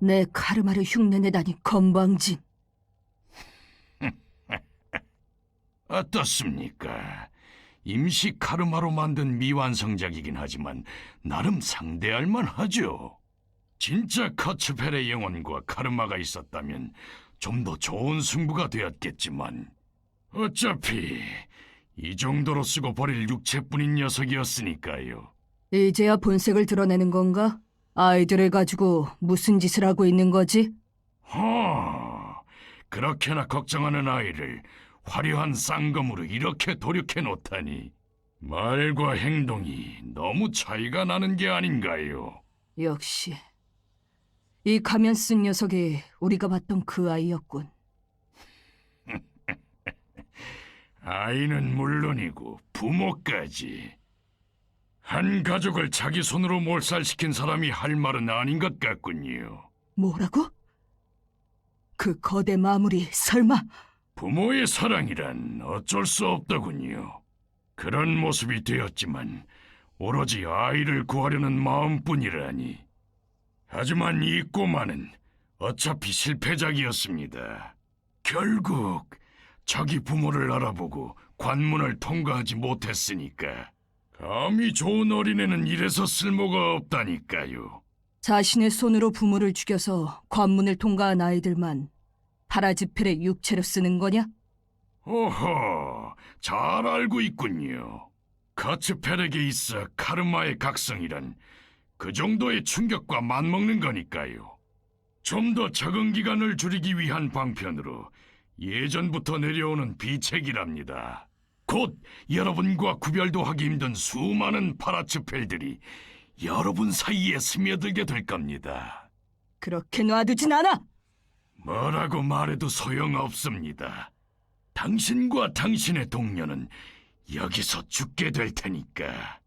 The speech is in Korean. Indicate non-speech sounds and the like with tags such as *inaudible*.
내 카르마를 흉내내다니 건방진. *laughs* 어떻습니까? 임시 카르마로 만든 미완성작이긴 하지만 나름 상대할 만하죠. 진짜 커츠펠의 영혼과 카르마가 있었다면 좀 더 좋은 승부가 되었겠지만 어차피 이 정도로 쓰고 버릴 육체뿐인 녀석이었으니까요. 이제야 본색을 드러내는 건가? 아이들을 가지고 무슨 짓을 하고 있는 거지? 허, 그렇게나 걱정하는 아이를 화려한 쌍검으로 이렇게 도륙해 놓다니 말과 행동이 너무 차이가 나는 게 아닌가요? 역시 이 가면 쓴 녀석이 우리가 봤던 그 아이였군. *laughs* 아이는 물론이고 부모까지 한 가족을 자기 손으로 몰살시킨 사람이 할 말은 아닌 것 같군요. 뭐라고? 그 거대 마물이 설마 부모의 사랑이란 어쩔 수 없더군요. 그런 모습이 되었지만 오로지 아이를 구하려는 마음뿐이라니. 하지만 이 꼬마는 어차피 실패작이었습니다. 결국 자기 부모를 알아보고 관문을 통과하지 못했으니까. 감히 좋은 어린애는 이래서 쓸모가 없다니까요. 자신의 손으로 부모를 죽여서 관문을 통과한 아이들만 파라지펠의 육체로 쓰는 거냐? 오호, 잘 알고 있군요. 카츠페렉에 있어 카르마의 각성이란 그 정도의 충격과 맞먹는 거니까요. 좀 더 적응 기간을 줄이기 위한 방편으로 예전부터 내려오는 비책이랍니다. 곧 여러분과 구별도 하기 힘든 수많은 파라츠펠들이 여러분 사이에 스며들게 될 겁니다. 그렇게 놔두진 않아! 뭐라고 말해도 소용없습니다. 당신과 당신의 동료는 여기서 죽게 될 테니까.